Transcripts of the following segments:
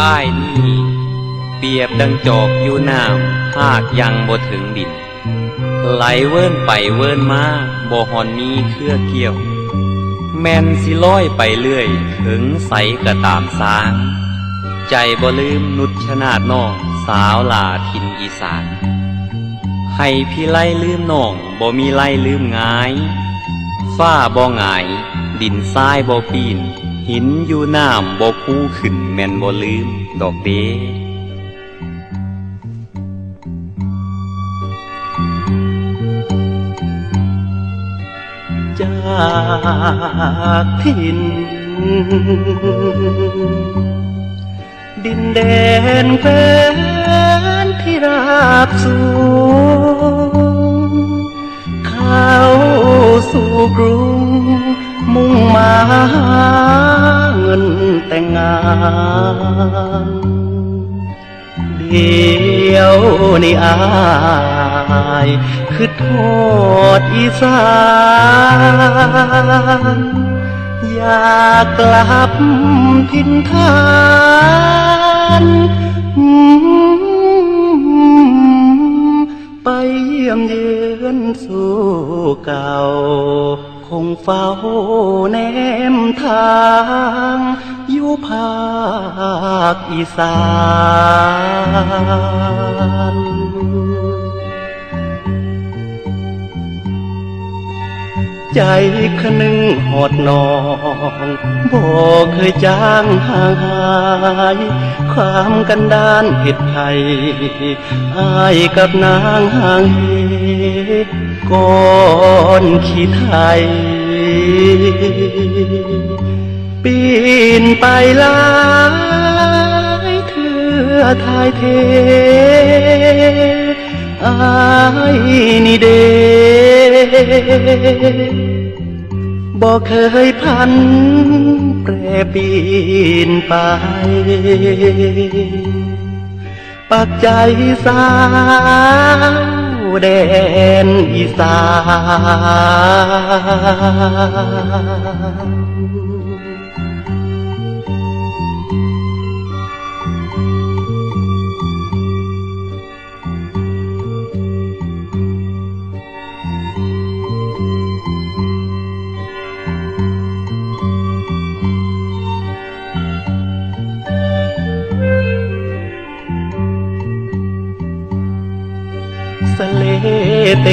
อ้ายนี่ เปรียบดังจอกอยู่น้ำหากยังบ่ถึงดิน ไหลเวิ้นไปเวิ้นมาบ่หอนมีเครือเกี่ยว แม่นสิลอยไปเรื่อย ถึงใสก็ตามสาง ใจบ่ลืมนุชนาดนองสาวลาทินอีสานให้พี่ไล่ลืมน้องบ่มีไล่ลืมงาย ฟ้าบ่งาย ดินทรายบ่ปีน หินอยู่น้ำบ่คู่ขึ้นแม่นบ่ลืม ดอกเดจากถิ่น ดินแดนแฟนที่ราบสูงเข้าสู่กรุงมุ่งมาหา เงินแต่งงาน เดียวนี่อายคือโทษอีสานอยากกลับทินทานไปเยี่ยมเยือนสู่เก่า คงเฝ้าแนมทางอยู่ภาคอีสาน ใจคนึงหอดนองบอกเคยจางห่างหาย ความกันดานเหตุไทยอายกับนางห่างเหก่อนขี้ไทย ปีนไปลายเถื่อทายเท อายนี่เด บอกเคยพันแปรปีนไป ปักใจสาวแดนอีสาน เลเต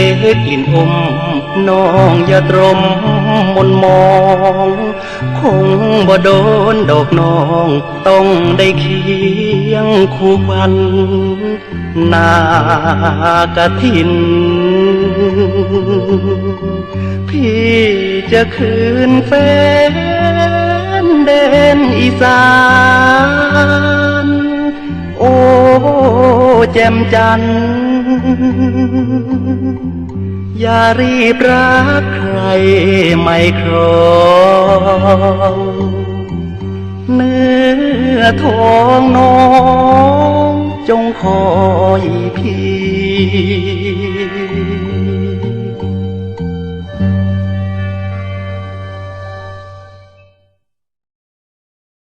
กลิ่นอมน้องอย่าตรมมนมอง คงบ่โดนดอกน้อง ต้องได้เคียงคู่วันนากะทิน พี่จะคืนแฟนแดนอีสานโอ้แจ่มจันทร์ อย่ารีบรักใครไม่ครองเนื้อทองน้องจงคอยพี่